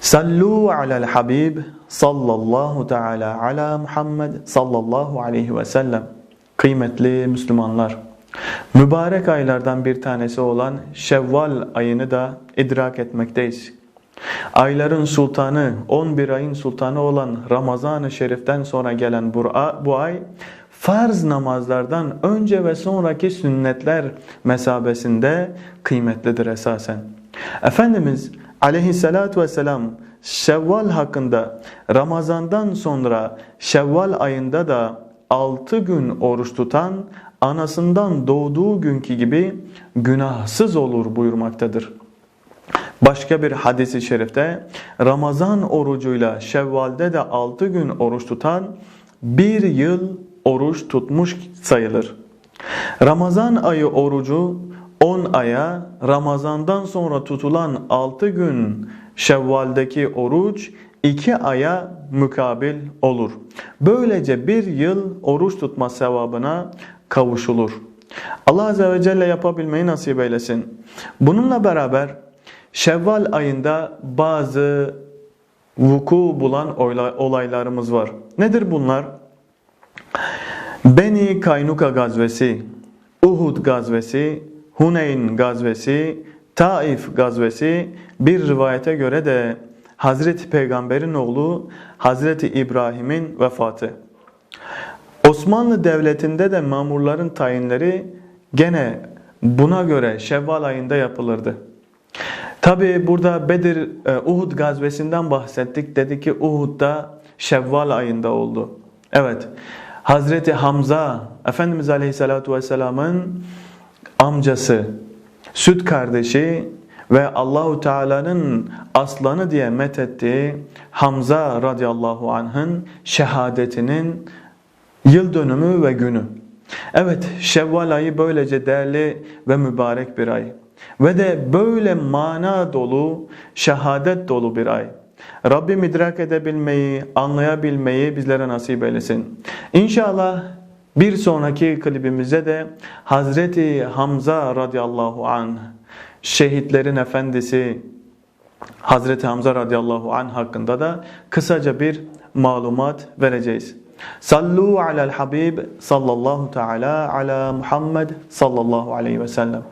Sallu alel habib sallallahu teala ala Muhammed sallallahu aleyhi ve sellem. Kıymetli Müslümanlar, mübarek aylardan bir tanesi olan Şevval ayını da idrak etmekteyiz. Ayların sultanı, 11 ayın sultanı olan Ramazan-ı Şerif'ten sonra gelen bu ay, farz namazlardan önce ve sonraki sünnetler mesabesinde kıymetlidir esasen. Efendimiz aleyhissalatü vesselam Şevval hakkında Ramazan'dan sonra Şevval ayında da 6 gün oruç tutan anasından doğduğu günkü gibi günahsız olur buyurmaktadır. Başka bir hadisi şerifte Ramazan orucuyla Şevval'de de 6 gün oruç tutan bir yıl oruç tutmuş sayılır. Ramazan ayı orucu 10 aya, Ramazandan sonra tutulan 6 gün Şevval'deki oruç 2 aya mukabil olur. Böylece bir yıl oruç tutma sevabına kavuşulur. Allah Azze ve Celle yapabilmeyi nasip eylesin. Bununla beraber Şevval ayında bazı vuku bulan olaylarımız var. Nedir bunlar? Beni Kaynuka gazvesi, Uhud gazvesi, Huneyn gazvesi, Taif gazvesi bir rivayete göre de Hazreti Peygamber'in oğlu Hazreti İbrahim'in vefatı. Osmanlı Devleti'nde de mamurların tayinleri gene buna göre Şevval ayında yapılırdı. Tabi burada Bedir, e, Uhud gazvesinden bahsettik. Dedi ki Uhud'da Şevval ayında oldu. Evet, Hazreti Hamza, Efendimiz Aleyhisselatü Vesselam'ın amcası, süt kardeşi ve Allahu Teala'nın aslanı diye methettiği Hamza radıyallahu anh'ın şehadetinin yıl dönümü ve günü. Evet Şevval ayı böylece değerli ve mübarek bir ay. Ve de böyle mana dolu, şehadet dolu bir ay. Rabbim idrak edebilmeyi, anlayabilmeyi bizlere nasip eylesin. İnşallah bir sonraki klibimizde de Hazreti Hamza radıyallahu anh, şehitlerin efendisi Hazreti Hamza radıyallahu anh hakkında da kısaca bir malumat vereceğiz. Sallu alel habib sallallahu teala ala Muhammed sallallahu aleyhi ve sellem.